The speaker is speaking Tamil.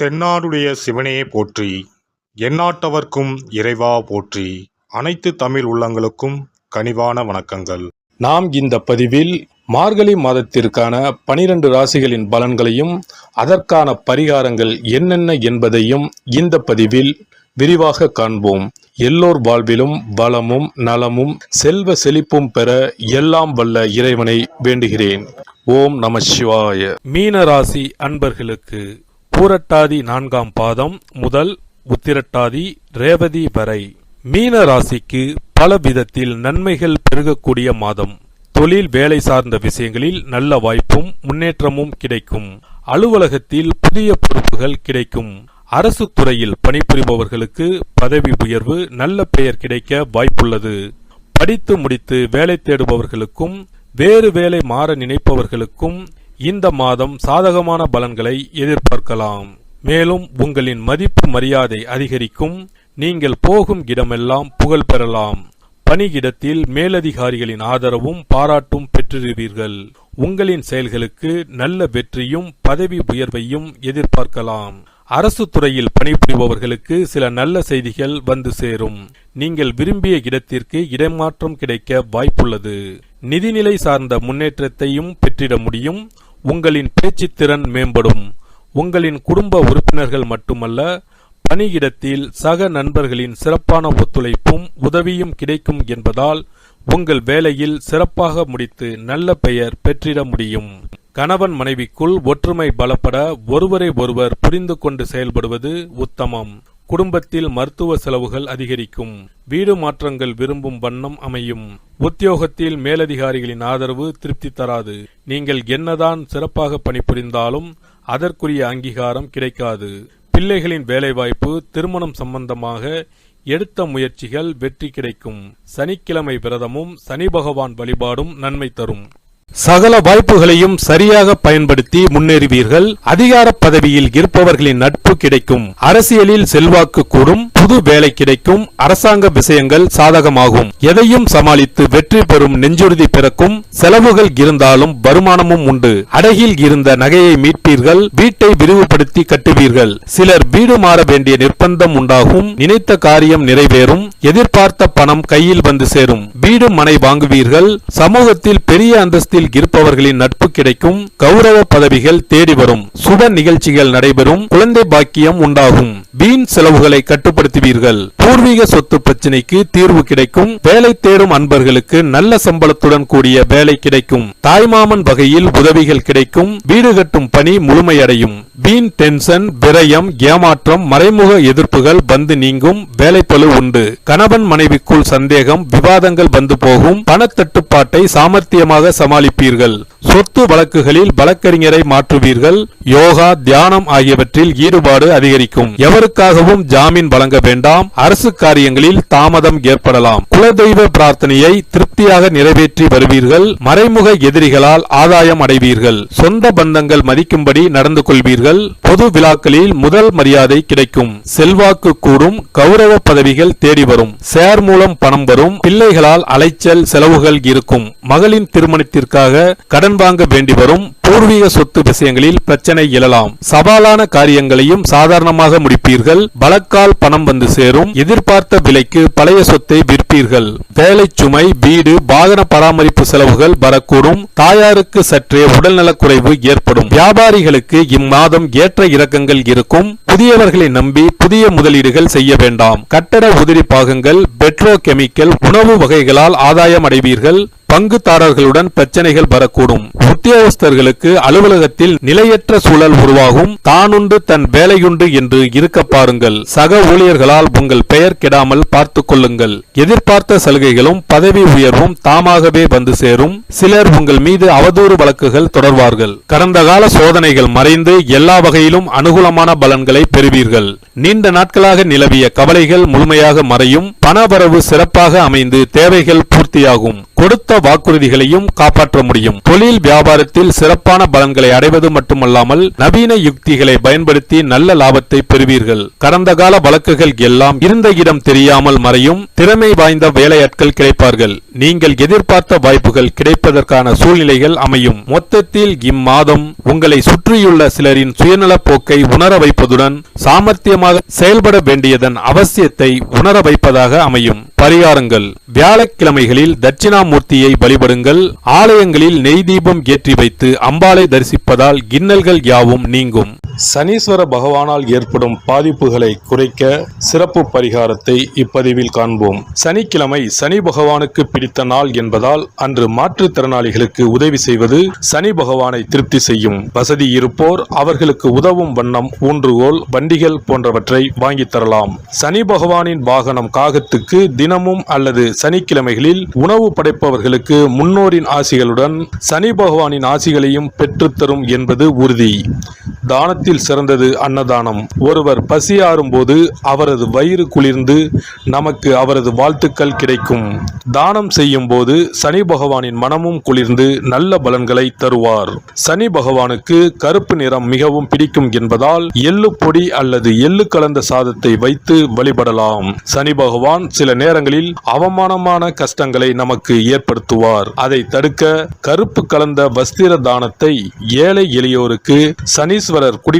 தென்னாடுடைய சிவனே போற்றி எந்நாட்டவர்க்கும் இறைவா போற்றி. அனைத்து தமிழ் உள்ளங்களுக்கும் கனிவான வணக்கங்கள். நாம் இந்த பதிவில் மார்கழி மாதத்திற்கான பனிரெண்டு ராசிகளின் பலன்களையும் அதற்கான பரிகாரங்கள் என்னென்ன என்பதையும் இந்த பதிவில் விரிவாக காண்போம். எல்லோர் வாழ்விலும் வளமும் நலமும் செல்வ செழிப்பும் பெற எல்லாம் வல்ல இறைவனை வேண்டுகிறேன். ஓம் நம சிவாய. மீன ராசி அன்பர்களுக்கு பூரட்டாதி நான்காம் பாதம் முதல் உத்திரட்டாதி ரேவதி வரை. மீன ராசிக்கு பல விதத்தில் நன்மைகள் பெருகக்கூடிய மாதம். தொழில் வேலை சார்ந்த விஷயங்களில் நல்ல வாய்ப்பும் முன்னேற்றமும் கிடைக்கும். அலுவலகத்தில் புதிய பொறுப்புகள் கிடைக்கும். அரசு துறையில் பணிபுரிபவர்களுக்கு பதவி உயர்வு நல்ல பெயர் கிடைக்க வாய்ப்புள்ளது. படித்து முடித்து வேலை தேடுபவர்களுக்கும் வேறு வேலை மாற நினைப்பவர்களுக்கும் இந்த மாதம் சாதகமான பலன்களை எதிர்பார்க்கலாம். மேலும் உங்களின் மதிப்பு மரியாதை அதிகரிக்கும். நீங்கள் போகும் இடமெல்லாம் புகழ் பெறலாம். பணியிடத்தில் மேலதிகாரிகளின் ஆதரவும் பாராட்டும் பெற்றிருவீர்கள். உங்களின் செயல்களுக்கு நல்ல வெற்றியும் பதவி உயர்வையும் எதிர்பார்க்கலாம். அரசு துறையில் பணிபுரிபவர்களுக்கு சில நல்ல செய்திகள் வந்து சேரும். நீங்கள் விரும்பிய இடத்திற்கு இடமாற்றம் கிடைக்க வாய்ப்புள்ளது. நிதிநிலை சார்ந்த முன்னேற்றத்தையும் பெற்றிட முடியும். உங்களின் பேச்சுத்திறன் மேம்படும். உங்களின் குடும்ப உறுப்பினர்கள் மட்டுமல்ல பணியிடத்தில் சக நண்பர்களின் சிறப்பான ஒத்துழைப்பும் உதவியும் கிடைக்கும் என்பதால் உங்கள் வேலையில் சிறப்பாக முடித்து நல்ல பெயர் பெற்றிட முடியும். கணவன் மனைவிக்குள் ஒற்றுமை பலப்பட ஒருவரை ஒருவர் புரிந்து கொண்டு செயல்படுவது உத்தமம். குடும்பத்தில் மருத்துவ செலவுகள் அதிகரிக்கும். வீடு மாற்றங்கள் விரும்பும் வண்ணம் அமையும். உத்தியோகத்தில் மேலதிகாரிகளின் ஆதரவு திருப்தி தராது. நீங்கள் என்னதான் சிறப்பாக பணிபுரிந்தாலும் அதற்குரிய அங்கீகாரம் கிடைக்காது. பிள்ளைகளின் வேலைவாய்ப்பு திருமணம் சம்பந்தமாக எடுத்த முயற்சிகள் வெற்றி கிடைக்கும். சனிக்கிழமை விரதமும் சனி பகவான் வழிபாடும் நன்மை தரும். சகல வாய்ப்புகளையும் சரியாக பயன்படுத்தி முன்னேறுவீர்கள். அதிகார பதவியில் இருப்பவர்களின் நட்பு கிடைக்கும். அரசியலில் செல்வாக்கு கூடும். புது வேலை கிடைக்கும். அரசாங்க விஷயங்கள் சாதகமாகும். எதையும் சமாளித்து வெற்றி பெறும் நெஞ்சுறுதி பிறக்கும். செலவுகள் இருந்தாலும் வருமானமும் உண்டு. அடகில் இருந்த நகையை மீட்பீர்கள். வீட்டை விரிவுபடுத்தி கட்டுவீர்கள். சிலர் வீடு மாற வேண்டிய நிர்பந்தம் உண்டாகும். நினைத்த காரியம் நிறைவேறும். எதிர்பார்த்த பணம் கையில் வந்து சேரும். வீடு மனை வாங்குவீர்கள். சமூகத்தில் பெரிய அந்தஸ்தில் இருப்பவர்களின் நட்பு கிடைக்கும். கௌரவ பதவிகள் தேடி வரும். சுப நிகழ்ச்சிகள் நடைபெறும். குழந்தை பாக்கியம் உண்டாகும். வீண் செலவுகளை கட்டுப்படுத்துவீர்கள். பூர்வீக சொத்து பிரச்சினைக்கு தீர்வு கிடைக்கும். வேலை தேடும் அன்பர்களுக்கு நல்ல சம்பளத்துடன் கூடிய வேலை கிடைக்கும். தாய்மாமன் வகையில் உதவிகள் கிடைக்கும். வீடு கட்டும் பணி முழுமையடையும். வீண் டென்ஷன் விரயம் ஏமாற்றம் மறைமுக எதிர்ப்புகள் வந்து நீங்கும். வேலைப்பளு உண்டு. கணவன் மனைவிக்குள் சந்தேகம் விவாதங்கள் வந்து போகும். பணத்தட்டுப்பாட்டை சாமர்த்தியமாக சமாளி சமாளிப்பீர்கள் சொத்து வழக்குகளில் வழக்கறிஞரை மாற்றுவீர்கள். யோகா தியானம் ஆகியவற்றில் ஈடுபாடு அதிகரிக்கும். எவருக்காகவும் ஜாமீன் வழங்க வேண்டாம். அரசு காரியங்களில் தாமதம் ஏற்படலாம். குலதெய்வ பிரார்த்தனையை திருப்தியாக நிறைவேற்றி வருவீர்கள். மறைமுக எதிரிகளால் ஆதாயம் அடைவீர்கள். சொந்த பந்தங்கள் மதிக்கும்படி நடந்து கொள்வீர்கள். பொது விழாக்களில் முதல் மரியாதை கிடைக்கும். செல்வாக்கு கூடும். கௌரவ பதவிகள் தேடி வரும். ஷேர் மூலம் பணம் வரும். பிள்ளைகளால் அலைச்சல் செலவுகள் இருக்கும். மகளின் திருமணத்திற்காக கடன் வாங்க வேண்டி வரும் பூர்வீக சொத்து விஷயங்களில் பிரச்சனை எழலாம். சவாலான காரியங்களையும் சாதாரணமாக முடிப்பீர்கள். வழக்கால் பணம் வந்து சேரும். எதிர்பார்த்த விலைக்கு பழைய சொத்தை விற்பீர்கள். வேலை சுமை வீடு வாகன பராமரிப்பு செலவுகள் வரக்கூடும். தாயாருக்கு சற்றே உடல்நலக் குறைவு ஏற்படும். வியாபாரிகளுக்கு இம்மாதம் ஏற்ற இறக்கங்கள் இருக்கும். புதியவர்களை நம்பி புதிய முதலீடுகள் செய்ய வேண்டாம். கட்டட உதிரி பாகங்கள் பெட்ரோ கெமிக்கல் உணவு வகைகளால் ஆதாயம் அடைவீர்கள். பங்குதாரர்களுடன் பிரச்சனைகள் வரக்கூடும். உத்தியோகஸ்தர்களுக்கு அலுவலகத்தில் நிலையற்ற சூழல் உருவாகும். தானுண்டு தன் வேலையுண்டு என்று இருக்க பாருங்கள். சக ஊழியர்களால் உங்கள் பெயர் கெடாமல் பார்த்துக் கொள்ளுங்கள். எதிர்பார்த்த சலுகைகளும் பதவி உயர்வும் தாமாகவே வந்து சேரும். சிலர் உங்கள் மீது அவதூறு வழக்குகள் தொடர்வார்கள். கடந்த கால சோதனைகள் மறைந்து எல்லா வகையிலும் அனுகூலமான பலன்களை பெறுவீர்கள். நீண்ட நாட்களாக நிலவிய கவலைகள் முழுமையாக மறையும். பணவரவு சிறப்பாக அமைந்து தேவைகள் பூர்த்தியாகும். கொடுத்த வாக்குறுதிகளையும் காப்பாற்ற முடியும். தொழில் வியாபாரத்தில் சிறப்பான பலன்களை அடைவது மட்டுமல்லாமல் நவீன யுக்திகளை பயன்படுத்தி நல்ல லாபத்தை பெறுவீர்கள். கடந்த கால வழக்குகள் எல்லாம் இருந்த இடம் தெரியாமல் மறையும் திறமை வாய்ந்த வேலையாட்கள் கிடைப்பார்கள். நீங்கள் எதிர்பார்த்த வாய்ப்புகள் கிடைப்பதற்கான சூழ்நிலைகள் அமையும். மொத்தத்தில் இம்மாதம் உங்களை சுற்றியுள்ள சிலரின் சுயநலப் போக்கை உணர வைப்பதுடன் சாமர்த்தியமாக செயல்பட வேண்டியதன் அவசியத்தை உணர வைப்பதாக அமையும். பரிகாரங்கள். வியாழக்கிழமைகளில் மூர்த்தியை வழிபடுங்கள். ஆலயங்களில் நெய் தீபம் ஏற்றி வைத்து அம்பாளை தரிசிப்பதால் இன்னல்கள் யாவும் நீங்கும். சனீஸ்வர பகவானால் ஏற்படும் பாதிப்புகளை குறைக்க சிறப்பு பரிகாரத்தை இப்பதிவில் காண்போம். சனிக்கிழமை சனி பகவானுக்கு பிடித்த நாள் என்பதால் அன்று மாற்றுத்திறனாளிகளுக்கு உதவி செய்வது சனி பகவானை திருப்தி செய்யும். வசதி இருப்போர் அவர்களுக்கு உதவும் வண்ணம் ஊன்றுகோல் வண்டிகள் போன்றவற்றை வாங்கித் தரலாம். சனி பகவானின் வாகனம் காகத்துக்கு தினமும் அல்லது சனிக்கிழமைகளில் உணவு படைப்பவர்களுக்கு முன்னோரின் ஆசிகளுடன் சனி பகவானின் ஆசிகளையும் பெற்றுத்தரும் என்பது உறுதி. தானத்தில் சிறந்தது அன்னதானம். ஒருவர் பசியாறும் போது அவரது வயிறு குளிர்ந்து நமக்கு அவரது வாழ்த்துக்கள் கிடைக்கும். தானம் செய்யும் போது சனி பகவானின் மனமும் குளிர்ந்து நல்ல பலன்களை தருவார். சனி பகவானுக்கு கருப்பு நிறம் மிகவும் பிடிக்கும் என்பதால் எள்ளு பொடி அல்லது எள்ளு கலந்த சாதத்தை வைத்து வழிபடலாம். சனி பகவான் சில நேரங்களில் அவமானமான கஷ்டங்களை நமக்கு ஏற்படுத்துவார். அதை தடுக்க கருப்பு கலந்த வஸ்திர தானத்தை ஏழை எளியோருக்கு சனீஸ்வரர் குடி